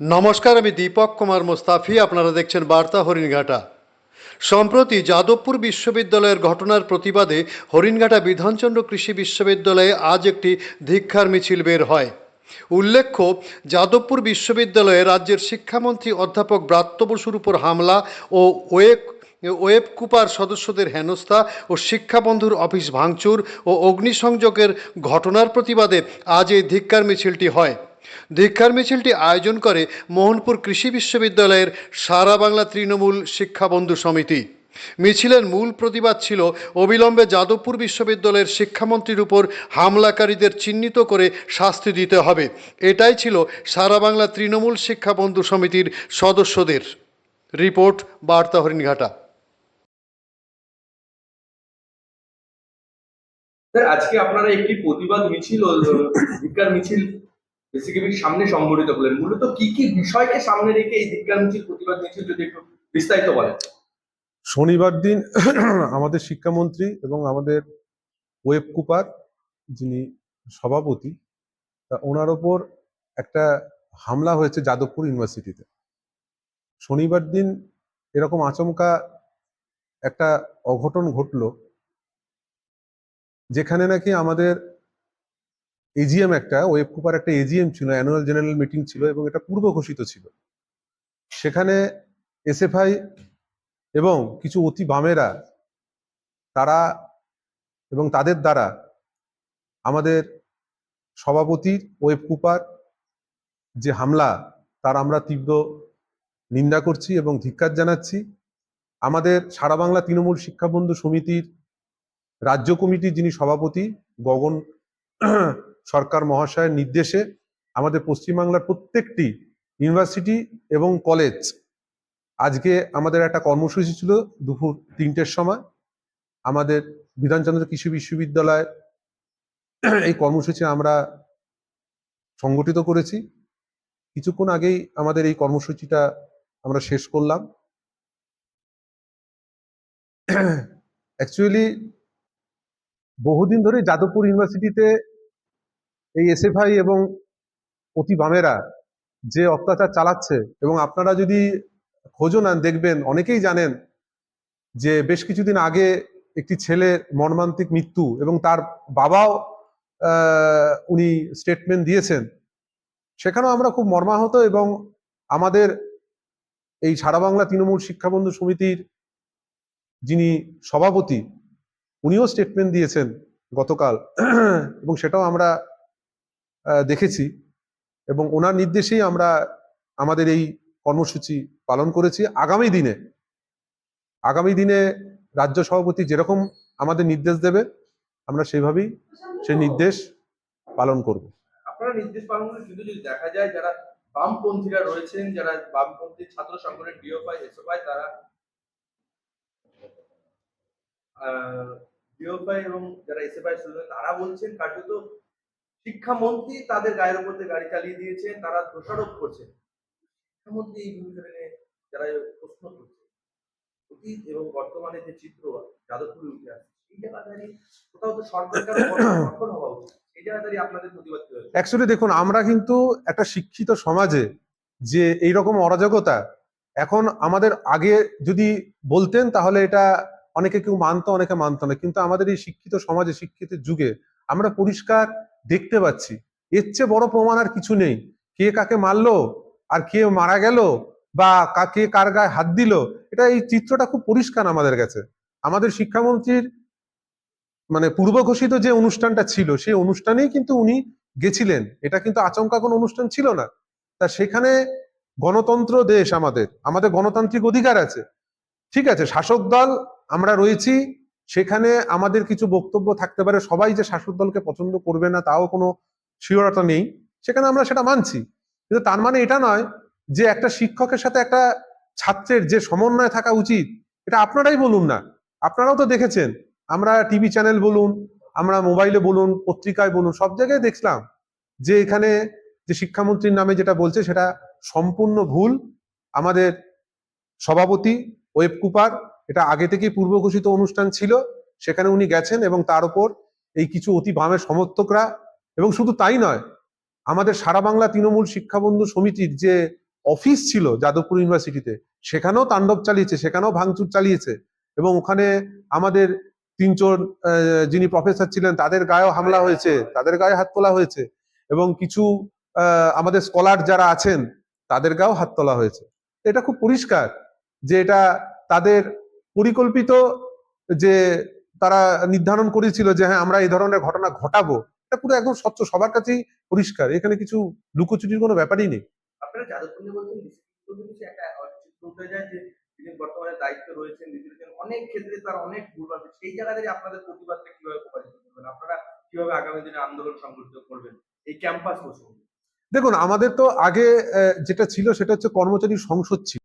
নমস্কার, আমি দীপক কুমার মোস্তাফি, আপনারা দেখছেন বার্তা হরিণঘাটা। সম্প্রতি যাদবপুর বিশ্ববিদ্যালয়ের ঘটনার প্রতিবাদে হরিণঘাটা বিধানচন্দ্র কৃষি বিশ্ববিদ্যালয়ে আজ একটি ধিক্ষার মিছিল বের হয়। উল্লেখ্য, যাদবপুর বিশ্ববিদ্যালয়ে রাজ্যের শিক্ষামন্ত্রী অধ্যাপক ব্রাত্য বসুর উপর হামলা ও ওয়েব ওয়েব কুপার সদস্যদের হেনস্থা ও শিক্ষাবন্ধুর অফিস ভাঙচুর ও অগ্নিসংযোগের ঘটনার প্রতিবাদে আজ এই ধিক্কার মিছিলটি হয়। ধিক্ষার মিছিলটি আয়োজন করে মোহনপুর কৃষি বিশ্ববিদ্যালয়ের সারা বাংলা তৃণমূল শিক্ষাবন্ধু সমিতি। মিছিলের মূল প্রতিবাদ ছিল অবিলম্বে যাদবপুর বিশ্ববিদ্যালয়ের শিক্ষামন্ত্রীর উপর হামলাকারীদের চিহ্নিত করে শাস্তি দিতে হবে। এটাই ছিল সারা বাংলা তৃণমূল শিক্ষাবন্ধু সমিতির সদস্যদের। রিপোর্ট, বার্তা হরিণঘাটা। আজকে আপনারা একটি প্রতিবাদ মিছিল মিছিল বেসিক্যালি সামনে সংগঠিত করলেন মূলত কি কি বিষয়কে সামনে রেখে এই মিছিল প্রতিবাদ মিছিল যদি একটু বিস্তারিত বলেন। শনিবার দিন আমাদের শিক্ষামন্ত্রী এবং আমাদের ওয়েব কুপার, যিনি সভাপতি ওনার ওপর একটা হামলা হয়েছে যাদবপুর ইউনিভার্সিটিতে। শনিবার দিন এরকম আচমকা একটা অঘটন ঘটলো, যেখানে নাকি আমাদের এজিএম একটা ওয়েব কুপার একটা এজিএম ছিল অ্যানুয়াল জেনারেল মিটিং ছিল এবং এটা পূর্ব ঘোষিত ছিল। সেখানে এসএফআই এবং কিছু অতি বামেরা, তারা এবং তাদের দ্বারা আমাদের সভাপতির ওয়েব কুপার যে হামলা, তার আমরা তীব্র নিন্দা করছি এবং ধিক্কার জানাচ্ছি। আমাদের সারা বাংলা তৃণমূল শিক্ষাবন্ধু সমিতির রাজ্য কমিটির যিনি সভাপতি, গগন সরকার মহাশয়ের নির্দেশে আমাদের পশ্চিমবাংলার প্রত্যেকটি ইউনিভার্সিটি এবং কলেজ আজকে আমাদের একটা কর্মসূচি ছিল দুপুর তিনটের সময়। আমাদের বিধানচন্দ্র কৃষি বিশ্ববিদ্যালয় এই কর্মসূচি আমরা সংগঠিত করেছি। কিছুক্ষণ আগেই আমাদের এই কর্মসূচিটা আমরা শেষ করলাম। অ্যাকচুয়ালি বহুদিন ধরে যাদবপুর ইউনিভার্সিটিতে এই এসএফআই এবং অতি বামেরা যে অত্যাচার চালাচ্ছে এবং আপনারা যদি খোঁজও নেন, দেখবেন, অনেকেই জানেন যে বেশ কিছুদিন আগে একটি ছেলে মর্মান্তিক মৃত্যু এবং তার বাবাও উনি স্টেটমেন্ট দিয়েছেন। সেখানেও আমরা খুব মর্মাহত এবং আমাদের এই সারা বাংলা তৃণমূল শিক্ষাবন্ধু সমিতির যিনি সভাপতি, উনিও স্টেটমেন্ট দিয়েছেন গতকাল। এবং সেটাও আমরা দেখেছি এবং ওনার নির্দেশেই আমরা আমাদের এই কর্মসূচি পালন করেছি। আগামী দিনে আগামী দিনে রাজ্য সভাপতি যেরকম আমাদের নির্দেশ দেবে, আমরা সেইভাবেই সেই নির্দেশ পালন করব। আপনারা নির্দেশ পালন করে যদি দেখা যায় যারা বামপন্থীরা রয়েছেন, যারা বামপন্থী ছাত্র সংগঠনের ডিওপাই এসওপাই তারা ডিওপাই এবং যারা এসএফআই তারা বলছেন কার্যত শিক্ষামন্ত্রী তাদের গায়ের উপর গাড়ি চালিয়ে দিয়েছে, তারা দোষারোপ করছে। শিক্ষামন্ত্রী এই ভূমিকাটা নিয়ে যারা প্রশ্ন করছে, অতীত এবং বর্তমানে যে চিত্র যাদবপুরে উঠে আসছে অ্যাকচুয়ালি দেখুন, আমরা কিন্তু একটা শিক্ষিত সমাজে যে এই রকম অরাজকতা, এখন আমাদের আগে যদি বলতেন তাহলে এটা অনেকে কেউ মানতো, অনেকে মানতো না। কিন্তু আমাদের এই শিক্ষিত সমাজে শিক্ষিত যুগে আমরা পরিষ্কার দেখতে পাচ্ছি। এর চেয়ে বড় প্রমাণ আর কিছু নেই। কে কাকে মারলো? আর কে মারা গেল? বা কাকে কার গায়ে হাত দিল? এটা এই চিত্রটা খুব পরিষ্কার আমাদের কাছে। আমাদের শিক্ষামন্ত্রীর মানে পূর্ব ঘোষিত যে অনুষ্ঠানটা ছিল, সেই অনুষ্ঠানেই কিন্তু উনি গেছিলেন। এটা কিন্তু আচমকা কোনো অনুষ্ঠান ছিল না। তা সেখানে গণতন্ত্র দেশ আমাদের। আমাদের গণতান্ত্রিক অধিকার আছে। ঠিক আছে, শাসক দল, আমরা রয়েছি। সেখানে আমাদের কিছু বক্তব্য থাকতে পারে। সবাই যে শাসক দলকে পছন্দ করবে না, তাও কোনো শিওরতা নেই। সেখানে আমরা সেটা মানছি। কিন্তু তার মানে এটা নয় যে একটা শিক্ষকের সাথে একটা ছাত্রের যে সমন্বয় থাকা উচিত, এটা আপনারাই বলুন না। আপনারাও তো দেখেছেন। আমরা টিভি চ্যানেল বলুন, আমরা মোবাইলে বলুন, পত্রিকায় বলুন, সব জায়গায় দেখলাম যে এখানে যে শিক্ষামন্ত্রীর নামে যেটা বলছে, সেটা সম্পূর্ণ ভুল। আমাদের সভাপতি ওয়েব কুপার এটা আগে থেকেই পূর্ব ঘোষিত অনুষ্ঠান ছিল, সেখানে উনি গেছেন এবং তার উপর এই কিছু অতি বামের সমর্থকরা, এবং শুধু তাই নয়, আমাদের সারা বাংলা তৃণমূল শিক্ষাবন্ধু সমিতির যে অফিস ছিল যাদবপুর ইউনিভার্সিটিতে, সেখানেও তাণ্ডব চালিয়েছে, সেখানেও ভাঙচুর চালিয়েছে, এবং ওখানে আমাদের তিনজন যিনি প্রফেসর ছিলেন, তাদের গায়েও হামলা হয়েছে, তাদের গায়ে হাত তোলা হয়েছে, এবং কিছু আমাদের স্কলার যারা আছেন, তাদের গায়েও হাত তোলা হয়েছে। এটা খুব পরিষ্কার যে এটা তাদের পরিকল্পিত যে তারা নির্ধারণ করেছিল যে হ্যাঁ আমরা এই ধরনের ঘটনা ঘটাবো এটা পুরো একদম স্বচ্ছ সবার কাছেই পরিষ্কার। এখানে কিছু লুকোচুরির কোনো ব্যাপারই নেই। আপনারা যাদবপুর বলছেন ডিসিপ্লিন কিন্তু সে একটা চিত্র যায় যে তিনি বর্তমানে দায়িত্ব রয়েছেন অনেক ক্ষেত্রে তার অনেক ভুল আছে। সেই জায়গা থেকে আপনাদের প্রতিবাদটা কীভাবে প্রকাশিত করবেন আপনারা কীভাবে আগামী দিনে আন্দোলন সংগঠিত করবেন? এই ক্যাম্পাস প্রসঙ্গে দেখুন আমাদের তো আগে যেটা ছিল সেটা হচ্ছে কর্মচারী সংসদ ছিল।